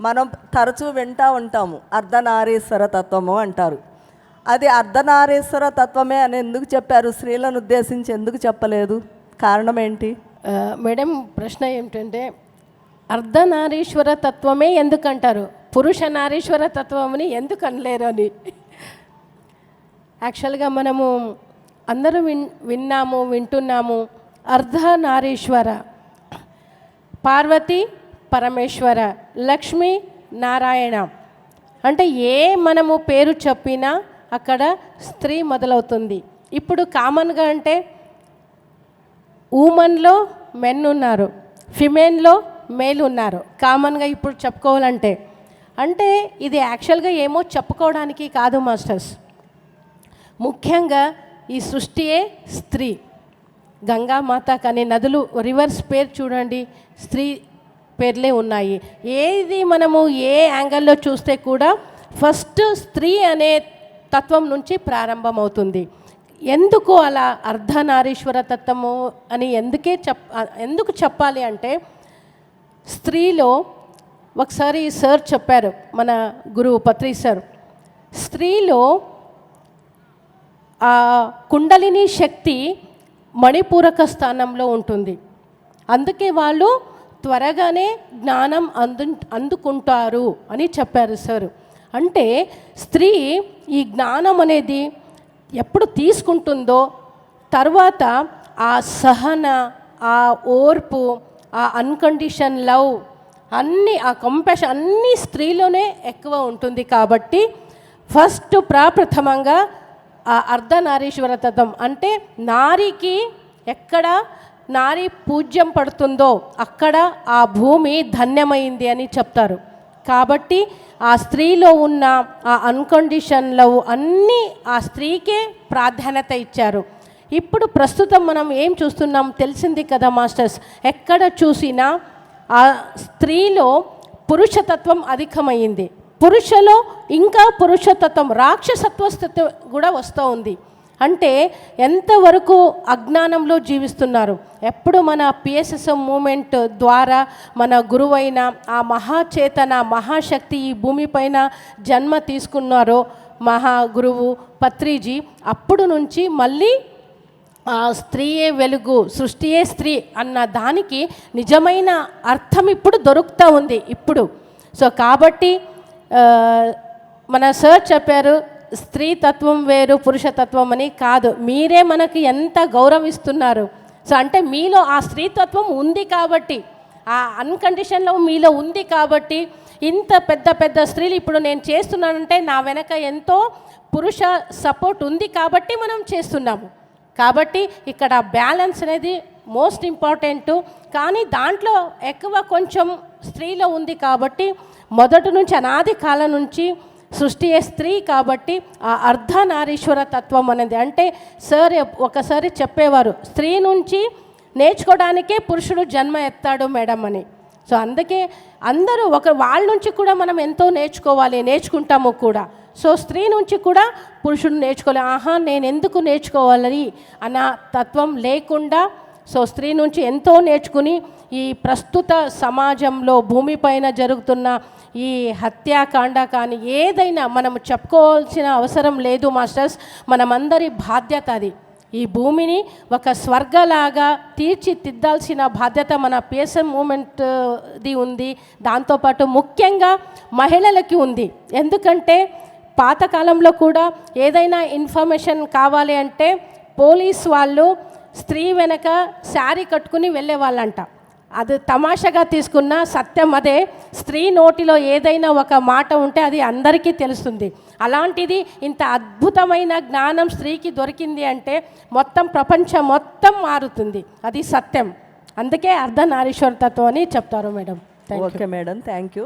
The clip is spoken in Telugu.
మనం తరచూ వింటూ ఉంటాము అర్ధనారీశ్వర తత్వము అంటారు. అది అర్ధనారీశ్వర తత్వమే అని ఎందుకు చెప్పారు? స్త్రీలను ఉద్దేశించి ఎందుకు చెప్పలేదు? కారణం ఏంటి? మేడం ప్రశ్న ఏమిటంటే అర్ధనారీశ్వర తత్వమే ఎందుకు అంటారు పురుష నారీశ్వర తత్వముని ఎందుకు అనలేరు అని. యాక్చువల్గా మనము అందరూ విన్ విన్నాము వింటున్నాము. అర్ధనారీశ్వర. పార్వతి పరమేశ్వర లక్ష్మి నారాయణ. అంటే ఏ మనము పేరు చెప్పినా అక్కడ స్త్రీ మొదలవుతుంది. ఇప్పుడు కామన్గా అంటే ఉమెన్లో మెన్ ఉన్నారు ఫిమేన్లో మేల్ ఉన్నారు. కామన్గా ఇప్పుడు చెప్పుకోవాలంటే అంటే ఇది యాక్చువల్గా ఏమో చెప్పుకోవడానికి కాదు మాస్టర్స్. ముఖ్యంగా ఈ సృష్టియే స్త్రీ. గంగామాత కానీ నదులు రివర్స్ పేరు చూడండి స్త్రీ పేర్లే ఉన్నాయి. ఏది మనము ఏ యాంగిల్లో చూస్తే కూడా ఫస్ట్ స్త్రీ అనే తత్వం నుంచి ప్రారంభమవుతుంది. ఎందుకు అలా అర్ధనారీశ్వర తత్వము అని ఎందుకే చెప్ ఎందుకు చెప్పాలి అంటే స్త్రీలో ఒకసారి సార్ చెప్పారు మన గురువు పత్రి సార్ స్త్రీలో ఆ కుండలిని శక్తి మణిపూరక స్థానంలో ఉంటుంది. అందుకే వాళ్ళు త్వరగానే జ్ఞానం అందు అందుకుంటారు అని చెప్పారు సార్. అంటే స్త్రీ ఈ జ్ఞానం అనేది ఎప్పుడు తీసుకుంటుందో తర్వాత ఆ సహన ఆ ఓర్పు ఆ అన్కండిషన్ లవ్ అన్నీ ఆ కంపాషన్ అన్నీ స్త్రీలోనే ఎక్కువ ఉంటుంది కాబట్టి ఫస్ట్ ప్రాప్రథమంగా ఆ అర్ధనారీశ్వర తత్వం అంటే నారికి ఎక్కడ నారి పూజ్యం పడుతుందో అక్కడ ఆ భూమి ధన్యమైంది అని చెప్తారు. కాబట్టి ఆ స్త్రీలో ఉన్న ఆ అన్కండిషన్ లవ్ అన్నీ ఆ స్త్రీకే ప్రాధాన్యత ఇచ్చారు. ఇప్పుడు ప్రస్తుతం మనం ఏం చూస్తున్నాం తెలిసింది కదా మాస్టర్స్. ఎక్కడ చూసినా ఆ స్త్రీలో పురుషతత్వం అధికమైంది. పురుషలో ఇంకా పురుషతత్వం రాక్షసత్వ స్థితి కూడా వస్తూ ఉంది. అంటే ఎంతవరకు అజ్ఞానంలో జీవిస్తున్నారు? ఎప్పుడు మన పిఎస్ఎస్ఎం మూమెంట్ ద్వారా మన గురువైన ఆ మహాచేతన మహాశక్తి ఈ భూమిపైన జన్మ తీసుకున్నారో మహా గురువు పత్రిజీ అప్పుడు నుంచి మళ్ళీ ఆ స్త్రీయే వెలుగు సృష్టియే స్త్రీ అన్న దానికి నిజమైన అర్థం ఇప్పుడు దొరుకుతూ ఉంది ఇప్పుడు. సో కాబట్టి మన సార్ చెప్పారు స్త్రీ తత్వం వేరు పురుషతత్వం అని కాదు. మీరే మనకి ఎంత గౌరవిస్తున్నారు. సో అంటే మీలో ఆ స్త్రీతత్వం ఉంది కాబట్టి ఆ అన్కండిషన్లో మీలో ఉంది కాబట్టి ఇంత పెద్ద పెద్ద స్త్రీలు ఇప్పుడు నేను చేస్తున్నానంటే నా వెనక ఎంతో పురుష సపోర్ట్ ఉంది కాబట్టి మనం చేస్తున్నాము. కాబట్టి ఇక్కడ బ్యాలెన్స్ అనేది మోస్ట్ ఇంపార్టెంట్. కానీ దాంట్లో ఎక్కువ కొంచెం స్త్రీలో ఉంది కాబట్టి మొదటి నుంచి అనాది కాలం నుంచి సృష్టి స్త్రీ కాబట్టి ఆ అర్ధనారీశ్వర తత్వం అనేది. అంటే సార్ ఒకసారి చెప్పేవారు స్త్రీ నుంచి నేర్చుకోవడానికే పురుషుడు జన్మ ఎత్తాడు మేడం అని. సో అందుకే అందరూ ఒక వాళ్ళ నుంచి కూడా మనం ఎంతో నేర్చుకోవాలి నేర్చుకుంటాము కూడా. సో స్త్రీ నుంచి కూడా పురుషుడు నేర్చుకోవాలి. ఆహా నేను ఎందుకు నేర్చుకోవాలి అన్న తత్వం లేకుండా సో స్త్రీ నుంచి ఎంతో నేర్చుకుని ఈ ప్రస్తుత సమాజంలో భూమిపైన జరుగుతున్న ఈ హత్యాకాండ కానీ ఏదైనా మనం చెప్పుకోవాల్సిన అవసరం లేదు మాస్టర్స్. మనమందరి బాధ్యత అది. ఈ భూమిని ఒక స్వర్గలాగా తీర్చిదిద్దాల్సిన బాధ్యత మన పిఎస్ఎం మూమెంట్ది ఉంది. దాంతోపాటు ముఖ్యంగా మహిళలకి ఉంది. ఎందుకంటే పాతకాలంలో కూడా ఏదైనా ఇన్ఫర్మేషన్ కావాలి అంటే పోలీస్ వాళ్ళు స్త్రీ వెనక శారీ కట్టుకుని వెళ్ళేవాళ్ళంట. అది తమాషగా తీసుకున్న సత్యం అదే. స్త్రీ నోటిలో ఏదైనా ఒక మాట ఉంటే అది అందరికీ తెలుస్తుంది. అలాంటిది ఇంత అద్భుతమైన జ్ఞానం స్త్రీకి దొరికింది అంటే మొత్తం ప్రపంచం మొత్తం మారుతుంది. అది సత్యం. అందుకే అర్ధనారీశ్వర తత్వం అని చెప్తారు madam. Thank okay madam. Thank you